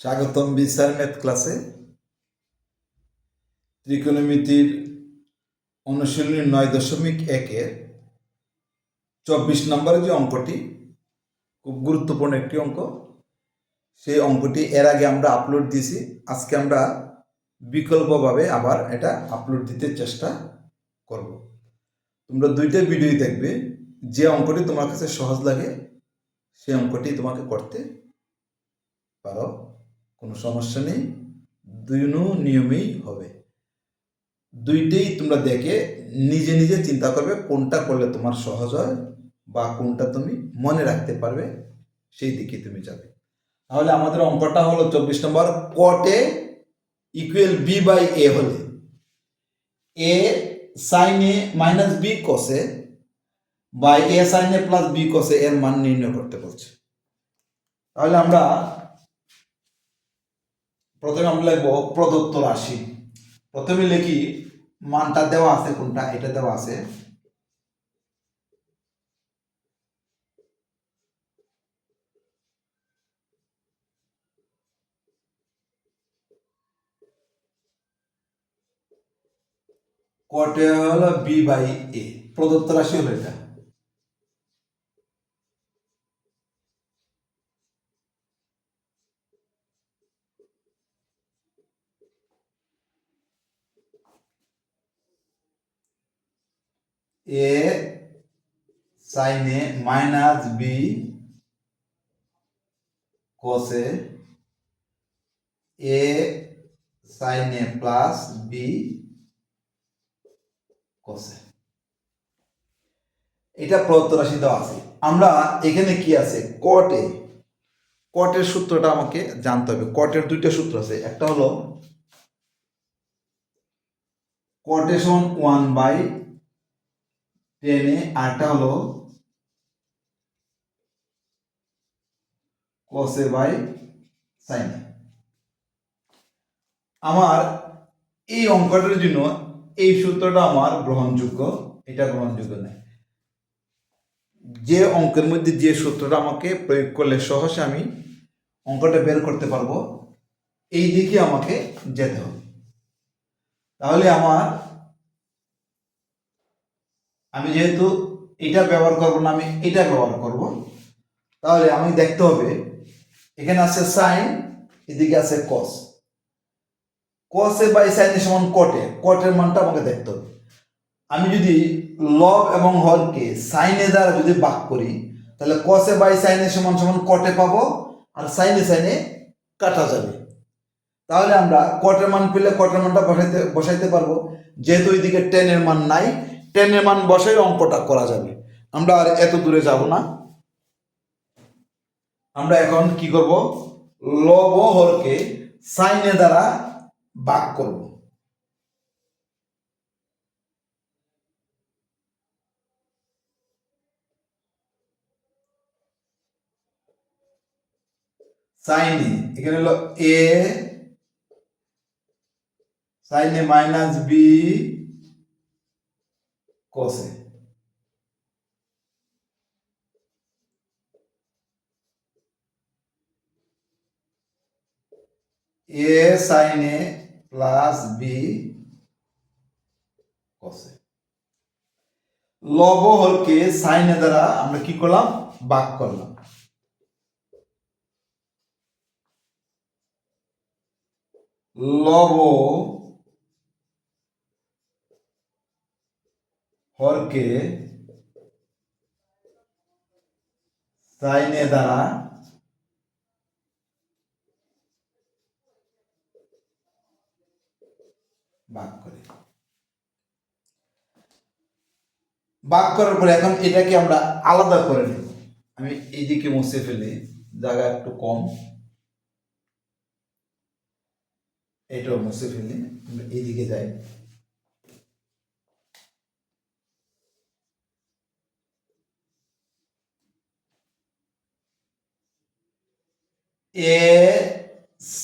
স্বাগতম বিস্তার ম্যাথ ক্লাসে। ত্রিকোণমিতির অনুশীলনী নয় দশমিক একের চব্বিশ নম্বরের যে অঙ্কটি, খুব গুরুত্বপূর্ণ একটি অঙ্ক, সেই অঙ্কটি এর আগে আমরা আপলোড দিয়েছি। আজকে আমরা বিকল্পভাবে আবার এটা আপলোড দিতে চেষ্টা করব। তোমরা দুইটা ভিডিওই দেখবে, যে অঙ্কটি তোমার কাছে সহজ লাগে, সেই অঙ্কটি তোমাকে করতে পারো। কোনো সমস্যা নেই। দুইনো নিয়মেই হবে। দুইটাই তোমরা দেখে নিজে নিজে চিন্তা করবে কোনটা করলে তোমার সহজ হয় বা কোনটা তুমি মনে রাখতে পারবে, সেই দিকে তুমি যাবে। তাহলে আমাদের অঙ্কটা হলো চব্বিশ নম্বর কটে ইকুয়াল বি বাই এ হলে। A sine A minus B কসে by A sine A plus B কসে এর মান নির্ণয় করতে বলছে। তাহলে আমরা প্রথমে আমরা লিখব প্রদত্ত রাশি। প্রথমে লিখি, মানটা দেওয়া আছে কোনটা? এটা দেওয়া আছে। কটে বি বাই এ। প্রদত্ত রাশি হলো এটা। এ সাইনে মাইনাস বি কোসে এ সাইনে প্লাস বি কোসে এটা প্রদত্ত রাশি দেওয়া আছে। আমরা এখানে কি আছে? কটে কটের সূত্রটা আমাকে জানতে হবে। কটের দুইটা সূত্র আছে। একটা হলো কটেশন ওয়ান বাই টেনে আরটা হলো কসে বাই সাইনে আমার এই অঙ্কটার জন্য এই সূত্রটা আমার গ্রহণযোগ্য, এটা গ্রহণযোগ্য নয়। যে অঙ্কের মধ্যে যে সূত্রটা আমাকে প্রয়োগ করলে সহজে আমি অঙ্কটা বের করতে পারব, এই দিকে আমাকে যেতে হবে। তাহলে আমার, আমি যেহেতু এটা ব্যবহার করব না, আমি এটা ব্যবহার করব। তাহলে আমি দেখতে হবে, এখানে আছে সাইন এদিকে আছে কস কসে বাই সাইনের সমান কটে কটের মানটা আমাকে দেখতে হবে। আমি যদি লব এবং হরকে সাইনে দ্বারা যদি বাক করি, তাহলে কসে বাই সাইনের সমান সমান কটে পাবো, আর সাইনে সাইনে কাটা যাবে। তাহলে আমরা কটের মান পেলে কটের মানটা বসাইতে বসাইতে পারব। যেহেতু ওইদিকে টেনের মান নাই টেনের মান বসাই অঙ্কটা করা যাবে। আমরা আর এত দূরে যাব না। আমরা এখন কি করব? লব হরকে সাইনে দ্বারা বাক করব। সাইনে এখানে হলো এ সাইনে মাইনাস বি কোসে এ সাইনে প্লাস বি কোসে লব হলকে সাইনে দ্বারা আমরা কি করলাম? বাক করলাম। লব হরকে সাইনে দ্বারা ভাগ করে। ভাগ করার পরে এখন এটাকে আমরা আলাদা করে নেব। আমি এইদিকে মুছে ফেলি, জায়গা একটু কম। এটাও মুছে ফেলি এইদিকে যাই। এ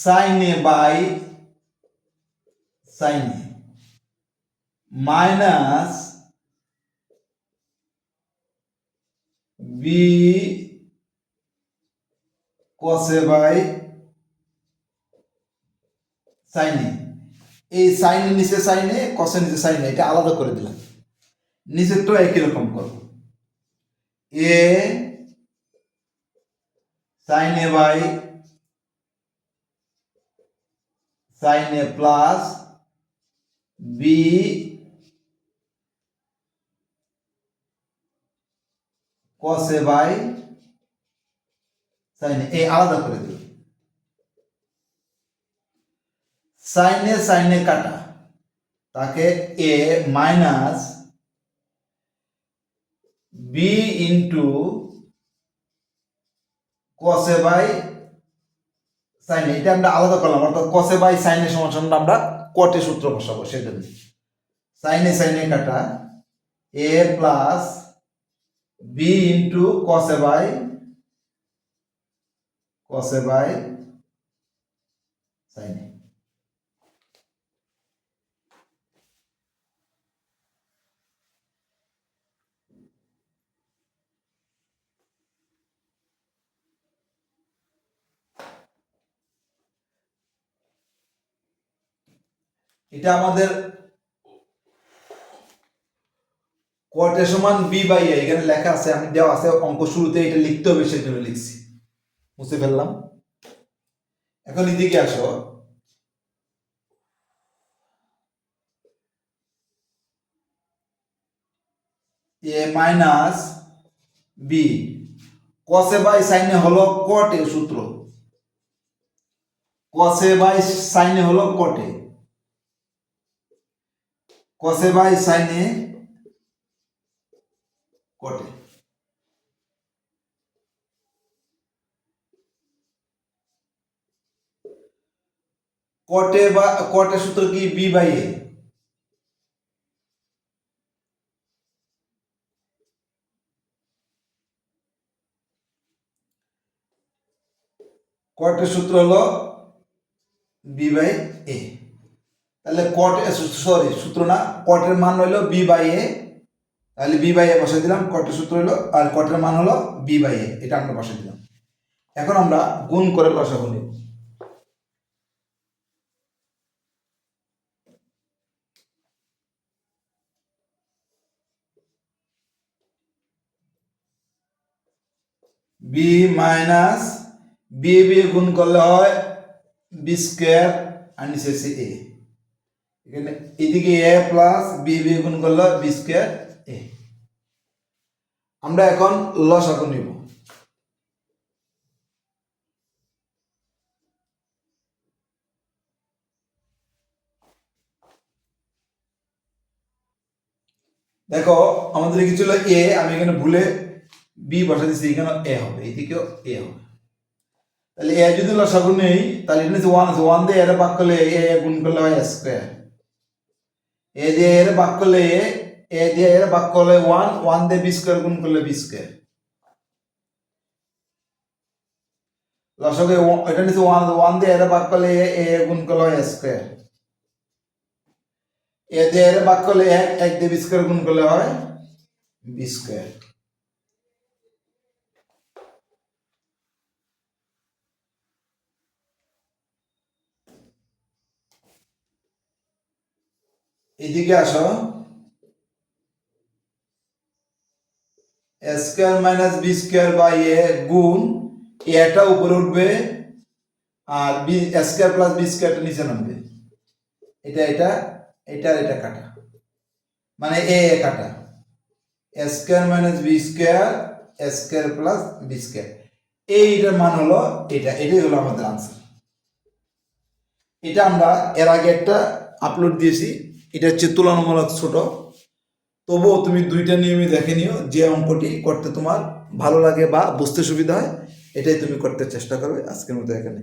সাইনে বাই সাইনে মাইনাস বি কসে বাই সাইনে। এই সাইনের নিচে সাইনে কসের নিচে সাইনে, এটা আলাদা করে দিলাম। নিচের তো একই রকম করো। A sine by sine A plus B cos by sine A আলাদা করে দিল সাইনে সাইনে কাটা। তাকে এ মাইনাস বি ইন্টু কসে বাই সাইনে এটা আমরা আলাদা করলাম, অর্থাৎ কসে বাই সাইনে সমান আমরা কটে সূত্র বসাবো, সেটা দিয়ে। সাইনে সাইনে কাটা এ প্লাস বি ইন্টু কসে বাই কসে বাই সাইনে এটা আমাদের কোয়ার্টের সমান বি বাই এ এখানে লেখা আছে, আমি দেওয়া আছে, অঙ্ক শুরুতে এটা লিখতে হবে সেই জন্য লিখছি। মুছে ফেললাম এখন এদিকে আসো। এ মাইনাস বি কসে বাই সাইনে হলো কটে সূত্র। কসে বাই সাইনে হলো কটে কসে বাই সাইনে কটে। কটে বা, কটে সূত্র কি? B by A. কটের সূত্র হলো বি বাই এ। তাহলে কট সরি সূত্র না কটের মান হলো বি বাই এ তাহলে বি বাই এ বসাই দিলাম কটের সূত্র হলো আর কটের মান হলো বি বাই এ এটা আমরা বসাই দিলাম। এখন আমরা গুণ করে লসাগু নিব বি মাইনাস বি বি গুণ করলে হয় বি স্কোয়ার আর নিচে এ এখানে এদিকে এ প্লাস বি বি গুণ করলে বি স্কোয়ার এ। আমরা এখন লসাগু নিব। দেখো, আমাদের কি ছিল এ? আমি এখানে ভুলে বি বসা দিচ্ছি এখানে এ হবে, এদিকেও এ হবে। তাহলে এ যদি লসাগু নেই, তাহলে এটা ওয়ান ওয়ান দিয়ে এর ভাগ করলে এ গুণ করলে হয় স্কোয়ার এ দিয়ে এর ভাগ করলে এ এ দিয়ে এর ভাগ করলে ওয়ান ওয়ান দিয়ে বি স্কোয়ার গুণ করলে বি স্কোয়ার লসাগু এ- এটা নিচে ওয়ান ওয়ান দিয়ে এর ভাগ করলে এ এ গুণ করলে হয় স্কোয়ার এ দিয়ে এর ভাগ করলে এক এক দিয়ে বি গুণ করলে হয় বি এদিকে আসো। Square minus B square by A গুণ এটা উপরে উঠবে আর বি স্কোয়ার প্লাস বি স্কোয়ারটা নিচে নামবে। এটা এটা এটা এটা কাটা। মানে এ এ কাটা। Square minus B square square plus B square. এইটার মান হলো এটা, এটাই হলো আমাদের আনসার এটা আমরা এর আগে একটা আপলোড দিয়েছি। এটা হচ্ছে তুলনামূলক ছোট। তবুও তুমি দুইটা নিয়মই দেখে নিও, যে অঙ্কটি করতে তোমার ভালো লাগে বা বুঝতে সুবিধা হয়, এটাই তুমি করতে চেষ্টা করবে আজকের মতো এখানে।